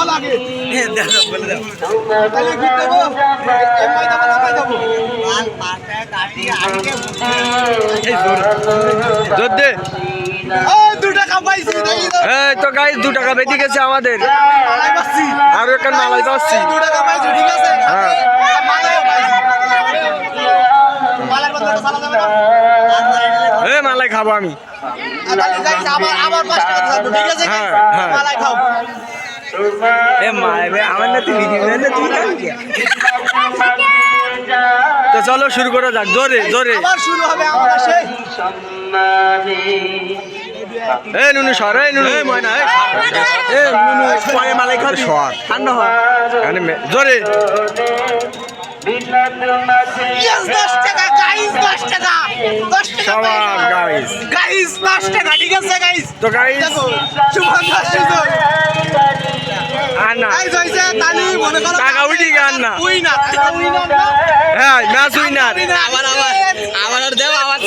বল আগে তাহলে কি দেবো। এম দেবো না পাই দেবো জোর দে। তো। এই তো গাইস দু টাকা বেঁধে গেছে আমাদের। আরও একটা মালাই পাচ্ছি। হ্যাঁ। এ মালাই খাব আমি? হ্যাঁ, হ্যাঁ। আমার না তুই ভিডিও না তুই তো চলো শুরু করা যাক জোরে জোরে। আবার শুরু হবে আমাদের সেই। এ নুনু সর এ নুনু। এ ময়না এ নুনু পরে মালাই খাবি। সর। ঠান্ডা মানে জোরে। টাকা গাইস টাকা। দশ টাকা সবার গাইস গাইস দশ টাকা ঠিক আছে গাইস তো গাইস দেখো শুভন দাস সুযোগ আর না গাইস হইছে তালি মনে করো টাকা উঠি গান না। হ্যাঁ ম্যাচ উইনার। আবার আবার আবার।